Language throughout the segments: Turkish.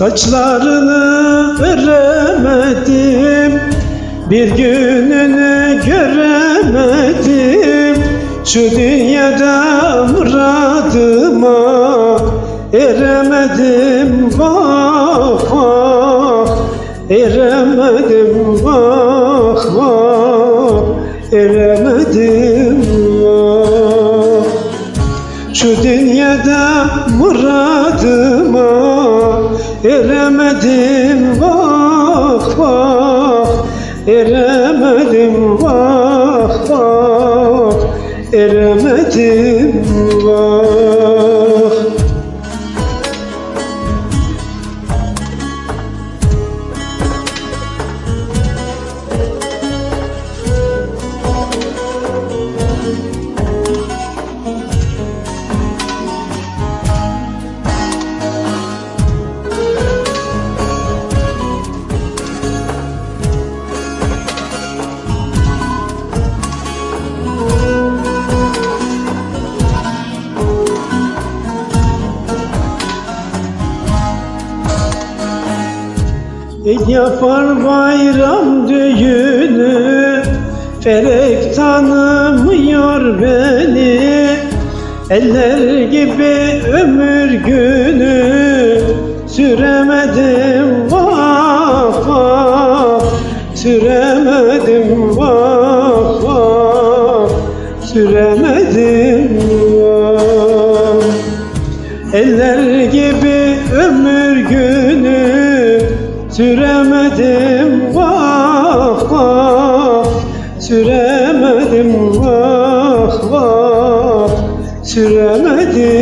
Saçlarını öremedim Bir gününü göremedim. Şu dünyada muradıma Eremedim vah vah. Eremedim vah vah. Eremedim vah. Şu dünyada muradıma eremedim vah vah. Eremedim vah vah. Eremedim vah yapar bayram düğünü Felek tanımıyor beni. Eller gibi ömür günü Süremedim vah vah. Süremedim vah vah Süremedim vah Eller Süremedim vah vah. Süremedim vah vah. Süremedim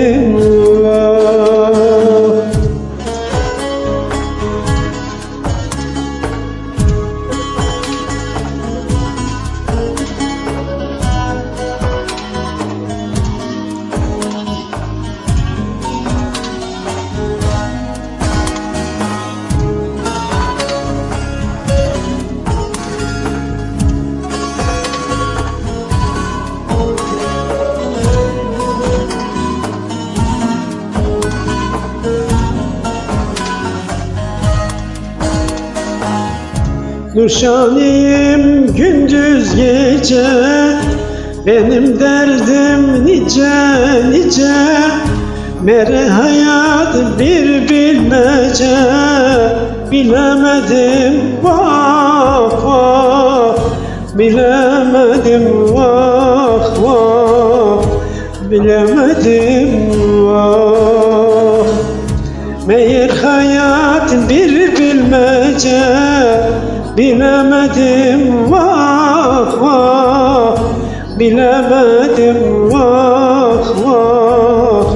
Nurşaniyim gündüz gece Benim derdim nice nice Mere hayat bir bilmece Bilemedim vah vah Bilemedim vah vah Bilemedim vah. Meğer hayat bir Bilemedim vah vah. Bilemedim vah vah.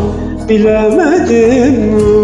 Bilemedim vah